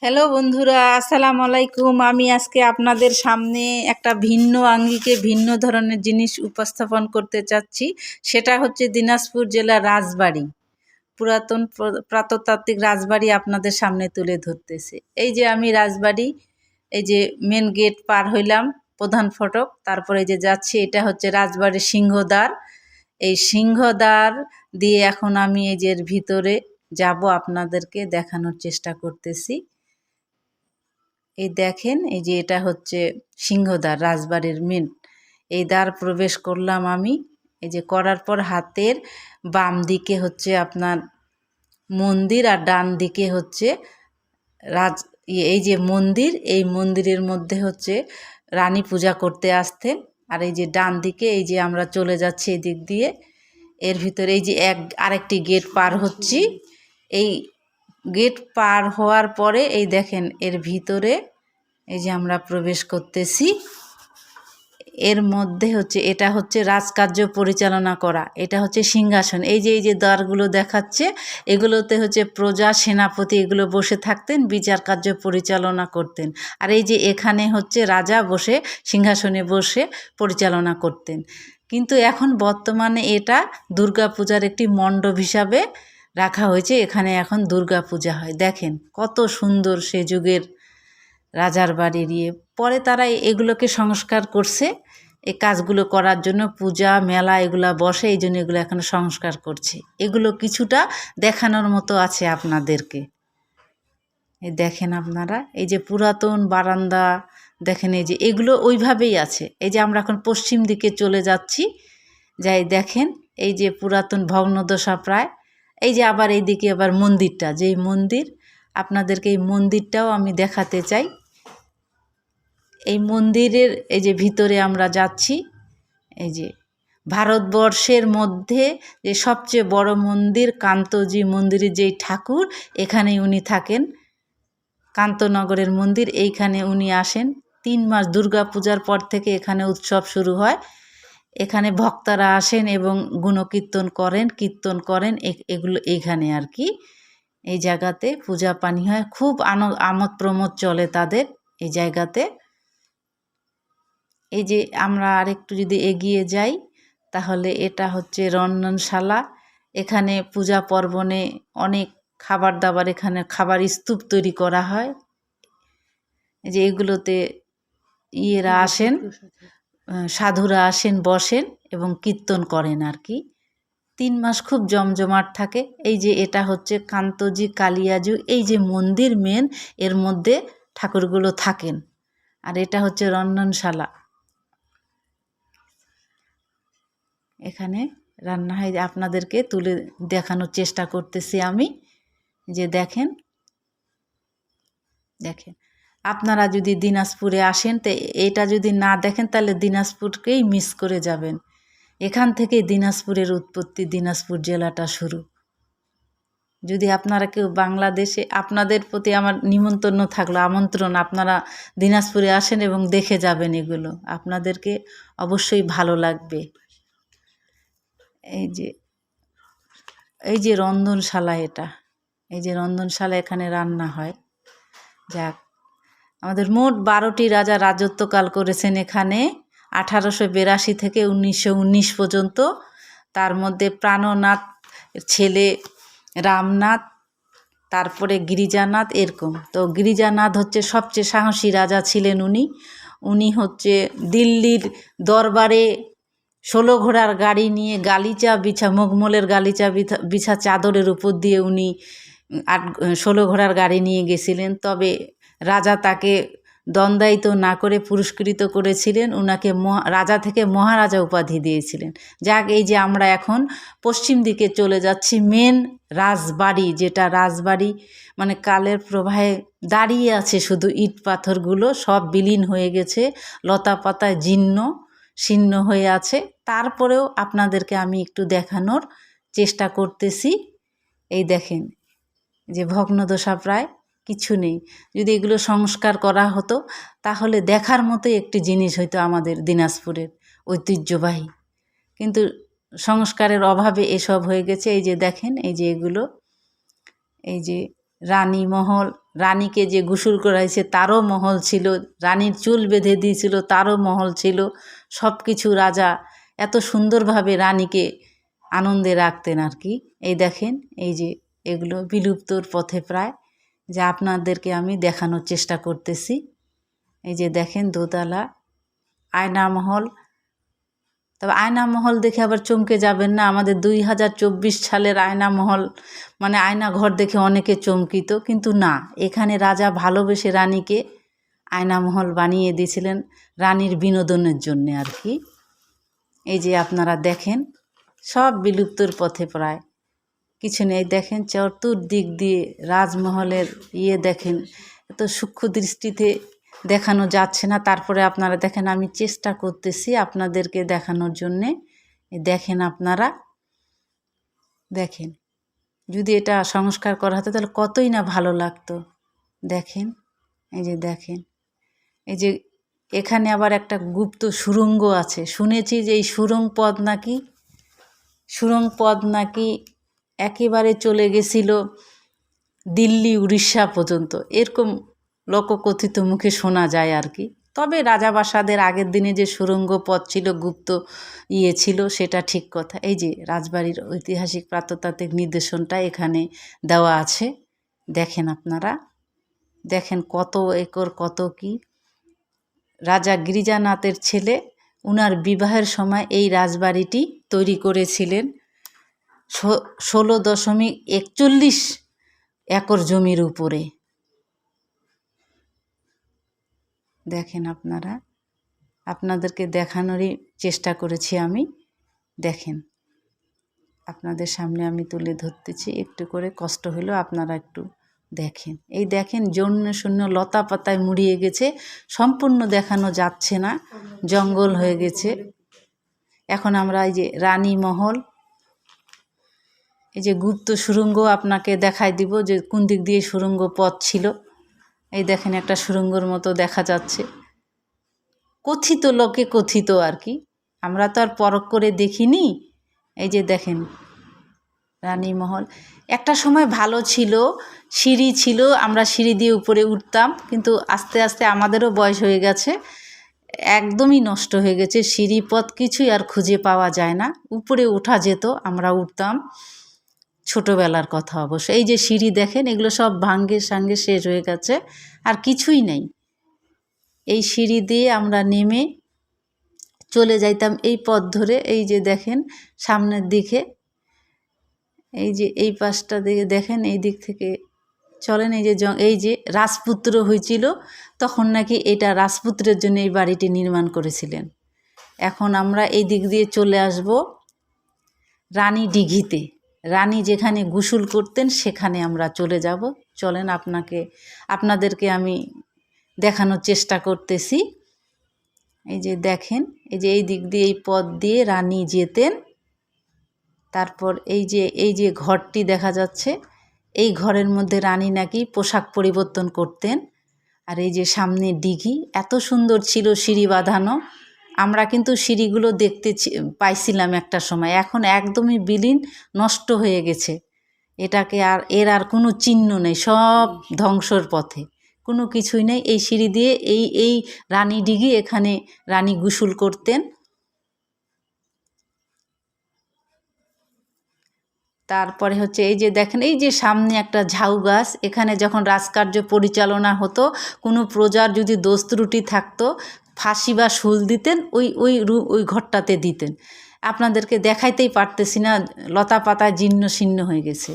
Hello বন্ধুরা, আসসালামু আলাইকুম। আমি আজকে আপনাদের সামনে একটা ভিন্ন আঙ্গিকে ভিন্ন ধরনের জিনিস উপস্থাপন করতে চাচ্ছি। সেটা হচ্ছে দিনাজপুর জেলার রাজবাড়ি। পুরাতন প্র- প্রত্নতাত্ত্বিক রাজবাড়ি আপনাদের সামনে তুলে ধরতেছে। এই যে আমি রাজবাড়ি, এই যে মেন গেট পার হইলাম, প্রধান ফটক, তারপরে যে যাচ্ছি, এটা হচ্ছে রাজবাড়ির সিংহদ্বার। এই সিংহদ্বার দিয়ে এখন আমি এই যে ভিতরে যাব, আপনাদেরকে দেখানোর চেষ্টা করতেছি। এই দেখেন এই যে এটা হচ্ছে সিংহদ্বার রাজবাড়ির মেন। এই দ্বার প্রবেশ করলাম আমি। এই যে করার পর হাতের বাম দিকে হচ্ছে আপনার মন্দির আর ডান দিকে হচ্ছে রাজ ইয়ে, এই যে মন্দির এই মন্দিরের মধ্যে হচ্ছে রানী পূজা করতে আসতেন। আর এই যে ডান দিকে এই যে আমরা চলে যাচ্ছি এই দিক দিয়ে। এর ভিতরে এই যে এক আরেকটি গেট পার হচ্ছি। এই গেট পার হওয়ার পরে এই দেখেন এর ভিতরে এই যে আমরা প্রবেশ করতেছি, এর মধ্যে হচ্ছে, এটা হচ্ছে রাজকার্য পরিচালনা করা, এটা হচ্ছে সিংহাসন, এই যে এই যে দ্বারগুলো দেখাচ্ছে, এগুলোতে হচ্ছে প্রজা, সেনাপতি এগুলো বসে থাকতেন, বিচার কার্য পরিচালনা করতেন, আর এই যে এখানে হচ্ছে রাজা বসে, সিংহাসনে বসে পরিচালনা করতেন, কিন্তু এখন বর্তমানে এটা দুর্গাপূজার একটি মণ্ডপ হিসাবে রাখা হয়েছে। এখানে এখন দুর্গা পূজা হয়। দেখেন কত সুন্দর সে যুগের রাজার বাড়ি দিয়ে পরে তারা এগুলোকে সংস্কার করছে। এই কাজগুলো করার জন্য পূজা, মেলা এগুলো বসে, এই জন্য এগুলো এখন সংস্কার করছে। এগুলো কিছুটা দেখানোর মতো আছে আপনাদেরকে। এই দেখেন আপনারা, এই যে পুরাতন বারান্দা, দেখেন এই যে এগুলো ওইভাবেই আছে। এই যে আমরা এখন পশ্চিম দিকে চলে যাচ্ছি, যাই দেখেন, এই যে পুরাতন ভগ্নদশা প্রায় এই যে আবার এইদিকে আবার মন্দিরটা, যেই মন্দির, আপনাদেরকে এই মন্দিরটাও আমি দেখাতে চাই। এই মন্দিরের, এই যে ভিতরে আমরা যাচ্ছি, এই যে ভারতবর্ষের মধ্যে যে সবচেয়ে বড় মন্দির কান্তজি মন্দিরের যেই ঠাকুর, এখানেই উনি থাকেন। কান্তনগরের মন্দির, এইখানে উনি আসেন। তিন মাস দুর্গা পূজার পর থেকে এখানে উৎসব শুরু হয়। এখানে ভক্তরা আসেন এবং গুণকীর্তন করেন কীর্তন করেন এগুলো এইখানে আর কি। এই জায়গাতে পূজা পানি হয়। খুব আন আমোদ প্রমোদ চলে তাদের এই জায়গাতে। এই যে আমরা আরেকটু যদি এগিয়ে যাই তাহলে এটা হচ্ছে রন্ধনশালা। এখানে পূজা পার্বণে অনেক খাবার দাবার এখানে খাবার স্তূপ তৈরি করা হয়। এই যে এগুলোতে ইয়েরা আসেন। সাধুরা আসেন, বসেন এবং কীর্তন করেন আর কি। তিন মাস খুব জমজমাট থাকে। এই যে এটা হচ্ছে কান্তজি, কালিয়াজু, এই যে মন্দির মেন এর মধ্যে ঠাকুরগুলো থাকেন। আর এটা হচ্ছে রন্ধনশালা। এখানে রান্না হয় আপনাদেরকে তুলে দেখানোর চেষ্টা করতেছি আমি। যে দেখেন দেখেন। আপনারা যদি দিনাজপুরে আসেন, তো এটা যদি না দেখেন, তাহলে দিনাজপুরকেই মিস করে যাবেন। এখান থেকেই দিনাজপুরের উৎপত্তি, দিনাজপুর জেলাটা শুরু। যদি আপনারা কেউ বাংলাদেশে, আপনাদের প্রতি আমার নিমন্ত্রণ থাকল, আমন্ত্রণ, আপনারা দিনাজপুরে আসেন এবং দেখে যাবেন এগুলো। আপনাদেরকে অবশ্যই ভালো লাগবে। এই যে এই যে রন্ধনশালা এটা। এই যে রন্ধনশালা এখানে রান্না হয়। যাক। আমাদের মোট বারোটি রাজা রাজত্বকাল করেছেন এখানে, আঠারোশো বিরাশি থেকে উনিশশো উনিশ পর্যন্ত। তার মধ্যে প্রাণনাথ, ছেলে রামনাথ, তারপরে গিরিজানাথ এরকম। তো গিরিজানাথ হচ্ছে সবচেয়ে সাহসী রাজা ছিলেন উনি। উনি হচ্ছে দিল্লির দরবারে ষোলো ঘোড়ার গাড়ি নিয়ে গালিচা বিছা, মগমলের গালিচা বিছা- চাদরের উপর দিয়ে উনি আট, ষোলো ঘোড়ার গাড়ি নিয়ে গেছিলেন। তবে রাজা তাকে দ্বন্দ্বায়িত না করে পুরস্কৃত করেছিলেন। ওনাকে মহা, রাজা থেকে মহারাজা উপাধি দিয়েছিলেন। যাক, এই যে আমরা এখন পশ্চিম দিকে চলে যাচ্ছি। মেন রাজবাড়ি, যেটা রাজবাড়ি মানে কালের প্রবাহে দাঁড়িয়ে আছে শুধু ইট পাথরগুলো, সব বিলীন হয়ে গেছে। লতা পাতায় জীর্ণ, শীর্ণ হয়ে আছে। তারপরেও আপনাদেরকে আমি একটু দেখানোর চেষ্টা করতেছি। এই দেখেন, যে ভগ্নদশা প্রায় কিছু নেই। যদি এগুলো সংস্কার করা হতো, তাহলে দেখার মতোই একটি জিনিস হইতো আমাদের দিনাজপুরের ঐতিহ্যবাহী। কিন্তু সংস্কারের অভাবে এসব হয়ে গেছে। এই যে দেখেন, এই যে এগুলো, এই যে রানী মহল, রানীকে যে গোসল করাইছে তারও মহল ছিল, রানীর চুল বেঁধে দিয়েছিল তারও মহল ছিল। সব কিছু রাজা এত সুন্দরভাবে রানীকে আনন্দে রাখতেন আর কি। এই দেখেন, এই যে এগুলো বিলুপ্তর পথে প্রায়। যা আপনাদেরকে আমি দেখানোর চেষ্টা করতেছি। এই যে দেখেন দোতলা আয়না মহল তবে আয়না মহল দেখে আবার চমকে যাবেন না, আমাদের দুই হাজার চব্বিশ সালের আয়না মহল মানে আয়না ঘর দেখে অনেকে চমকিত, কিন্তু না, এখানে রাজা ভালোবেসে রানীকে আয়না মহল বানিয়ে দিয়েছিলেন রানীর বিনোদনের জন্যে আর কি। এই যে আপনারা দেখেন, সব বিলুপ্তর পথে প্রায়। কিছু নেই। দেখেন চতুর্দিক দিয়ে রাজমহলের ইয়ে দেখেন, এত সূক্ষ্ম দৃষ্টিতে দেখানো যাচ্ছে না। তারপরে আপনারা দেখেন, আমি চেষ্টা করতেছি আপনাদেরকে দেখানোর জন্যে। দেখেন আপনারা, দেখেন। যদি এটা সংস্কার করা হতো, তাহলে কতই না ভালো লাগতো। দেখেন, এই যে দেখেন, এই যে এখানে আবার একটা গুপ্ত সুরঙ্গ আছে। শুনেছি যে এই সুড়ং পথ নাকি সুড়ং পথ নাকি একেবারে চলে গেছিল দিল্লি, উড়িষ্যা পর্যন্ত। এরকম লোককথিত মুখে শোনা যায় আর কি। তবে রাজাবাসাদের আগের দিনে যে সুরঙ্গ পথ ছিল, গুপ্ত ইয়ে ছিল, সেটা ঠিক কথা। এই যে রাজবাড়ির ঐতিহাসিক প্রত্নতাত্ত্বিক নির্দেশনটা এখানে দেওয়া আছে। দেখেন আপনারা। দেখেন কত একর, কত কি। রাজা গিরিজানাথের ছেলে, উনার বিবাহের সময় এই রাজবাড়িটি তৈরি করেছিলেন। ষোলো দশমিক একচল্লিশ একর জমির উপরে। দেখেন আপনারা, আপনাদেরকে দেখানোরই চেষ্টা করেছি আমি। দেখেন, আপনাদের সামনে আমি তুলে ধরতেছি, একটু করে কষ্ট হলেও আপনারা একটু দেখেন। এই দেখেন জন্য শূন্য লতা পাতায় মুড়িয়ে গেছে, সম্পূর্ণ দেখানো যাচ্ছে না, জঙ্গল হয়ে গেছে। এখন আমরা এই যে রানী মহল এই যে গুপ্ত সুরঙ্গ আপনাকে দেখাই দিব যে কোন দিক দিয়ে সুরঙ্গ পথ ছিল। এই দেখেন একটা সুরঙ্গর মতো দেখা যাচ্ছে। কথিত লোকে কথিত আর কি। আমরা তো আর পরখ করে দেখিনি। এই যে দেখেন, রানীমহল। একটা সময় ভালো ছিল, সিঁড়ি ছিল, আমরা সিঁড়ি দিয়ে উপরে উঠতাম, কিন্তু আস্তে আস্তে আমাদেরও বয়স হয়ে গেছে। একদমই নষ্ট হয়ে গেছে। সিঁড়ি পথ কিছুই আর খুঁজে পাওয়া যায় না। উপরে ওঠা যেত, আমরা উঠতাম। ছোটোবেলার কথা অবশ্য। এই যে সিঁড়ি দেখেন, এগুলো সব ভাঙ্গে সাঙ্গে শেষ হয়ে গেছে, আর কিছুই নেই। এই সিঁড়ি দিয়ে আমরা নেমে চলে যাইতাম এই পথ ধরে। এই যে দেখেন, সামনের দিকে, এই যে এই পাশটা দিকে দেখেন, এই দিক থেকে চলেন, এই যে এই যে রাজপুত্র হয়েছিল, তখন নাকি এটা রাজপুত্রের জন্য এই বাড়িটি নির্মাণ করেছিলেন। এখন আমরা এই দিক দিয়ে চলে আসব রানী দিঘিতে রানী যেখানে গোসল করতেন, সেখানে আমরা চলে যাব। চলেন আপনাকে, আপনাদেরকে আমি দেখানোর চেষ্টা করতেছি। এই যে দেখেন, এই যে এই দিক দিয়ে, এই পথ দিয়ে রানী যেতেন। তারপর এই যে এই যে ঘরটি দেখা যাচ্ছে, এই ঘরের মধ্যে রানী নাকি পোশাক পরিবর্তন করতেন। আর এই যে সামনে দিঘি এত সুন্দর ছিল সিঁড়ি বাঁধানো। আমরা কিন্তু সিঁড়িগুলো দেখতে পাইছিলাম একটা সময়। এখন একদমই বিলীন, নষ্ট হয়ে গেছে। এটাকে আর, এর আর কোনো চিহ্ন নেই, সব ধ্বংসর পথে। কোনো কিছুই নেই। এই সিঁড়ি দিয়ে এই এই রানী ডিগি এখানে রানী গুসুল করতেন। তারপরে হচ্ছে এই যে দেখেন, এই যে সামনে একটা ঝাউ গাছ, এখানে যখন রাজকার্য পরিচালনা হতো, কোনো প্রজার যদি দোষ থাকতো ফাঁসি বা শুল দিতেন, ওই ওই রু, ওই ঘরটাতে দিতেন। আপনাদেরকে দেখাইতেই পারতেছি না লতা পাতা জীর্ণ শীর্ণ হয়ে গেছে।